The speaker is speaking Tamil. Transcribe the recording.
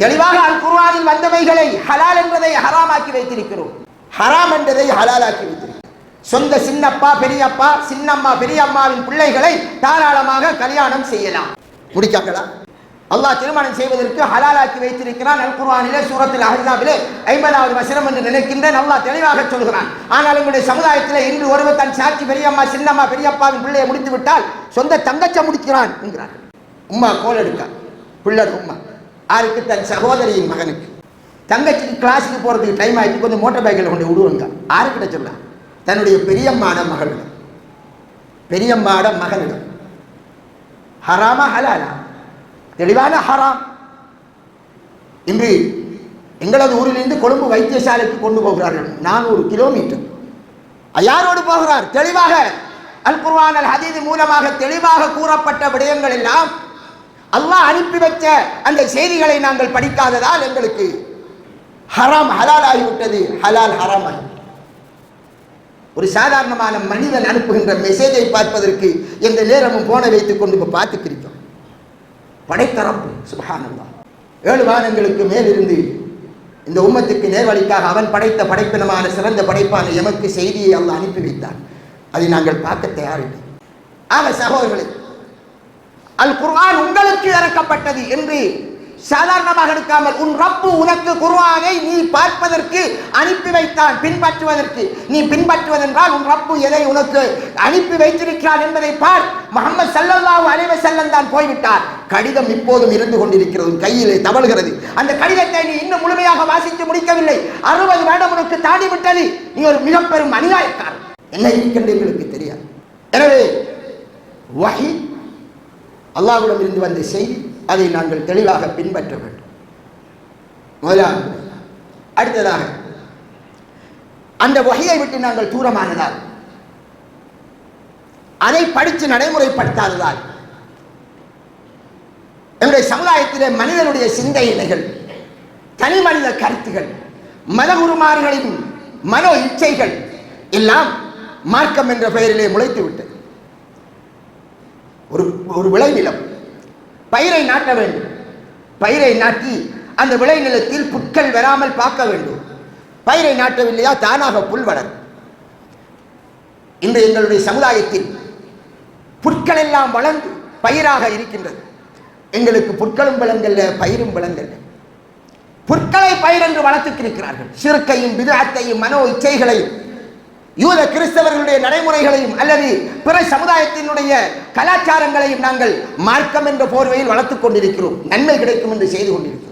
தெளிவாக அல் குர்வானில் வந்தவைகளை ஹலால் என்பதை ஹராமாக்கி வைத்திருக்கிறோம். ஹராம் என்பதை ஹலாலாக்கி வைத்திருக்கிறோம். சொந்த சின்னப்பா பெரியப்பா சின்னம்மா பெரியம்மாவின் பிள்ளைகளை தாராளமாக கல்யாணம் செய்யலாம். முடிக்காங்களா அல்லாஹ் திருமணம் செய்வதற்கு ஹலாலாக்கி வைத்திருக்கிறான் அல் குர்வானிலே சூரத்தில் அஹ்ஸாபிலே ஐம்பதாவது வசனம் என்று நினைக்கின்றேன். அல்லாஹ் தெளிவாக சொல்கிறான். ஆனால் எங்களுடைய சமுதாயத்தில் இன்று ஒருவர் தன் சாட்சி பெரியம்மா சின்னம்மா பெரியப்பாவின் பிள்ளையை முடித்து விட்டால் சொந்த தங்கச்ச முடிக்கிறான் என்கிறார் உம்மா கோல் எடுக்க. பிள்ளர் உம்மா. யாருக்கு தன் சகோதரியின் மகனுக்கு. தங்கச்சிக்கு கிளாஸுக்கு போகிறதுக்கு டைம் ஆகிட்டு கொஞ்சம் மோட்டார் பைக்கில் கொண்டு விடுவாங்க யாருக்கிட்ட சொல்லலாம் தன்னுடைய பெரியம்மாட மகளிடம் பெரியம்மாட மகனிடம் ஹராமா ஹலாலா. தெளிவான ஹராம். இன்று எங்களது ஊரிலிருந்து கொழும்பு வைத்தியசாலைக்கு கொண்டு போகிறார்கள். நானூறு கிலோமீட்டர் யாரோடு போகிறார்? தெளிவாக அல் குர்வான் அல் ஹதீது மூலமாக தெளிவாக கூறப்பட்ட விடயங்கள் எல்லாம் அல்லாஹ் அனுப்பி வச்ச அந்த செய்திகளை நாங்கள் படிக்காததால் எங்களுக்கு ஹராம் ஹலால் ஆகிவிட்டது ஹலால் ஹராம் ஆகி ஒரு சாதாரணமான மனிதன் அனுப்புகின்ற மெசேஜை பார்ப்பதற்கு எந்த நேரமும் போனை வைத்துக் கொண்டு இப்போ பார்த்துக்கிறோம் படைத்தரப்பு சுபஹானல்லா ஏழு வானங்களுக்கு மேலிருந்து இந்த உம்மத்துக்கு நேர்வழிக்காக அவன் படைத்த படைப்பினமான சிறந்த படைப்பான எமக்கு செய்தியை அல்லாஹ் அனுப்பி வைத்தான். அதை நாங்கள் பார்க்க தயாரில்லை. ஆக சகோதரர்களே அல் குர்ஆன் உங்களுக்கு இறக்கப்பட்டது என்று சாதாரணமாக எடுக்காமல் உன் ரப்பு உனக்கு குர்ஆனை நீ பார்ப்பதற்கு அனுப்பி வைத்தான் பின்பற்றுவதற்கு. நீ பின்பற்றுவதென்றால் உன் ரப்பு எதை உனக்கு அனுப்பி வைத்திருக்கிறான் என்பதை பார். முகமது சல்லல்லாஹு அலைவ செல்லம் தான் போய்விட்டார். கடிதம் இப்போதும் இருந்து கொண்டிருக்கிறது கையிலே தவழ்கிறது. அந்த கடிதத்தை நீ இன்னும் முழுமையாக வாசித்து முடிக்கவில்லை. அறுபது வருடம் உனக்கு தாண்டி விட்டது நீ ஒரு மிக பெரும் அநியாயக்காரன். என்ன இருக்கின்ற எங்களுக்கு தெரியாது. எனவே வகி அல்லாஹ்விடம் இருந்து வந்த செய்தி அதை நாங்கள் தெளிவாக பின்பற்ற வேண்டும். முதலாவது அடுத்ததாக அந்த வகையை விட்டு நாங்கள் தூரமானதால் அதை படித்து நடைமுறைப்படுத்தாததால் நம்முடைய சமுதாயத்திலே மனிதனுடைய சிந்தனைகள் தனி மனித கருத்துகள் மதகுருமார்களின் மனோ இச்சைகள் எல்லாம் மார்க்கம் என்ற பெயரிலே முளைத்து விட்டது ஒரு ஒரு விளைநிலம் பயிரை நாட்ட வேண்டும். பயிரை நாட்டி அந்த விளைநிலத்தில் புட்கள் வராமல் பார்க்க வேண்டும். பயிரை நாட்டவில்லையா? தானாக புல் வளரும். இன்று எங்களுடைய சமுதாயத்தில் புட்கள் எல்லாம் வளர்ந்து பயிராக இருக்கின்றது. எங்களுக்கு புட்களும் விளங்கல்ல பயிரும் விளங்கல்ல. புற்களை பயிர் என்று வளர்த்துக்கிருக்கிறார்கள். சிறுக்கையும் விதாத்தையும் மனோ இச்சைகளையும் யூத கிறிஸ்தவர்களுடைய நடைமுறைகளையும் அல்லது பிற சமுதாயத்தினுடைய கலாச்சாரங்களையும் நாங்கள் மார்க்கம் என்ற போர்வையில் வளர்த்துக் கொண்டிருக்கிறோம். நன்மை கிடைக்கும் என்று செய்து கொண்டிருக்கிறோம்.